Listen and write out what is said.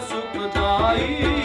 ਸੁਖਦਾਈ